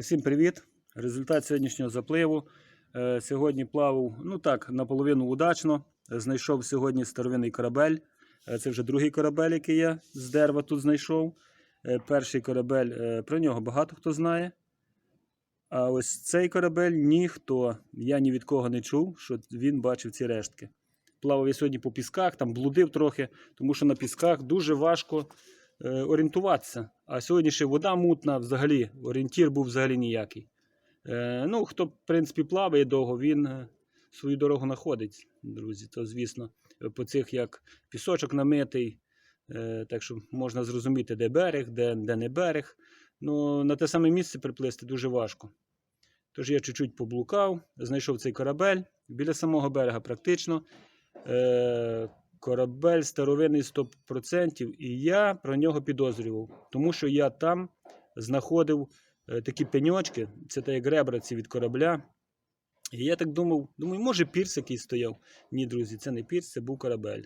Усім привіт! Результат сьогоднішнього запливу. Е, Сьогодні плавав, ну так, наполовину удачно. Знайшов сьогодні старовинний корабель. Е, Це вже другий корабель, який я з дерева тут знайшов. Е, Перший корабель, про нього багато хто знає. А ось цей корабель ніхто, я ні від кого не чув, що він бачив ці рештки. Плавав я сьогодні по пісках, там блудив трохи, тому що на пісках дуже важко орієнтуватися. А сьогодні ще вода мутна, взагалі, орієнтір був взагалі ніякий. Е, ну, хто, в принципі, плаває довго, він е, свою дорогу знаходить, друзі. То, звісно, по цих як пісочок намитий, е, так що можна зрозуміти, де берег, де, де не берег. Ну, на те саме місце приплисти дуже важко. Тож я чуть-чуть поблукав, знайшов цей корабель біля самого берега практично. Е, корабель старовинний 100%, і я про нього підозрював, тому що я там знаходив е, такі пеньочки, це та як ребра ці від корабля. І я так думав, думаю, може пірс якийсь стояв. Ні, друзі, це не пірс, це був корабель.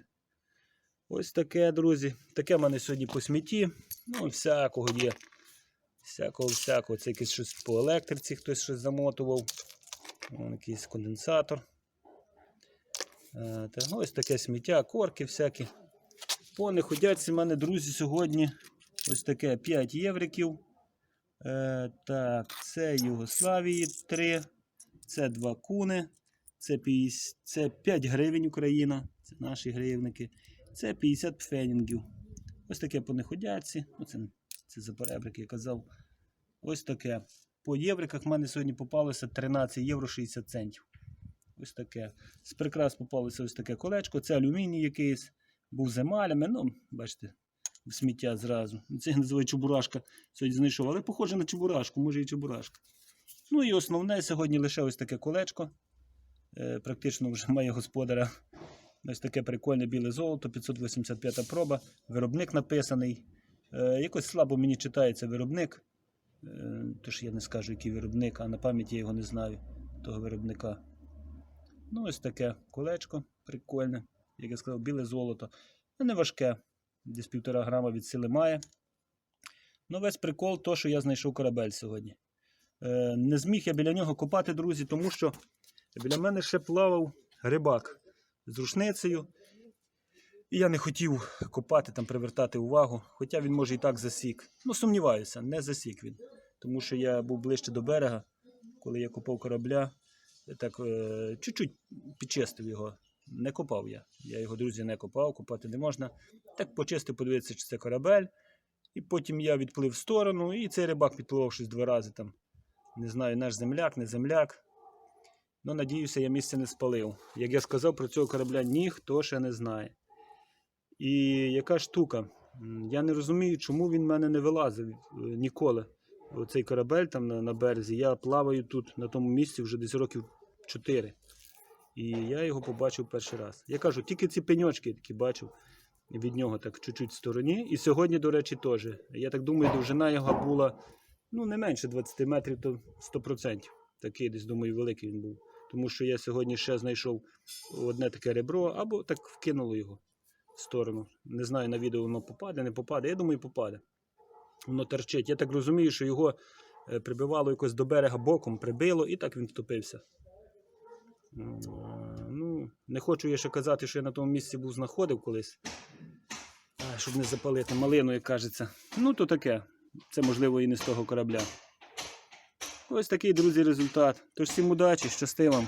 Ось таке, друзі. Таке в мене сьогодні по смітті. Ну, всякого є. Всякого, всякого. Це якесь щось по електриці, хтось щось замотував. Вон якийсь конденсатор. Е, ну, ось таке сміття, корки всякі. По неходяці в мене, друзі, сьогодні ось таке 5 євриків. Е, так, це Югославії 3, це 2 куни, це, 50, це 5 гривень Україна, це наші гривники, це 50 пфенінгів. Ось таке по неходяці. Ну, це, за перебрики, я казав. Ось таке. По євриках в мене сьогодні попалося 13 євро 60 центів. Ось таке. З прикрас попалося ось таке колечко. Це алюміній якийсь. Був з емалями. Ну, бачите, сміття зразу. Це я називаю чебурашка. Сьогодні знайшов, але похоже на чебурашку, може і чебурашка. Ну і основне сьогодні лише ось таке колечко. Е, практично вже має господаря. Ось таке прикольне біле золото, 585 проба. Виробник написаний. Е, якось слабо мені читається виробник. Е, тож я не скажу, який виробник, а на пам'ять я його не знаю, того виробника. Ну, ось таке колечко прикольне, як я сказав, біле золото. Ну, не важке, десь півтора грама від сили має. Ну, весь прикол, то, що я знайшов корабель сьогодні. Е, не зміг я біля нього копати, друзі, тому що біля мене ще плавав рибак з рушницею. І я не хотів копати, там, привертати увагу, хоча він може і так засік. Ну, сумніваюся, не засік він. Тому що я був ближче до берега, коли я копав корабля так е, чуть-чуть підчистив його. Не копав я. Я його, друзі, не копав, копати не можна. Так почистив, подивитися, чи це корабель. І потім я відплив в сторону, і цей рибак підпливав щось два рази там. Не знаю, наш земляк, не земляк. Ну, надіюся, я місце не спалив. Як я сказав, про цього корабля ніхто ще не знає. І яка штука? Я не розумію, чому він в мене не вилазив е, ніколи оцей корабель там на, на березі. Я плаваю тут на тому місці вже десь років 4. І я його побачив перший раз. Я кажу, тільки ці пеньочки такі бачив від нього так чуть-чуть в стороні. І сьогодні, до речі, теж. Я так думаю, довжина його була ну, не менше 20 метрів, то 100%. Такий десь, думаю, великий він був. Тому що я сьогодні ще знайшов одне таке ребро, або так вкинуло його в сторону. Не знаю, на відео воно попаде, не попаде. Я думаю, попаде воно терчить. Я так розумію, що його е, прибивало якось до берега боком, прибило і так він втопився. Ну, не хочу я ще казати, що я на тому місці був знаходив колись, щоб не запалити малину, як кажеться. Ну, то таке. Це можливо і не з того корабля. Ось такий, друзі, результат. Тож всім удачі, щасти вам.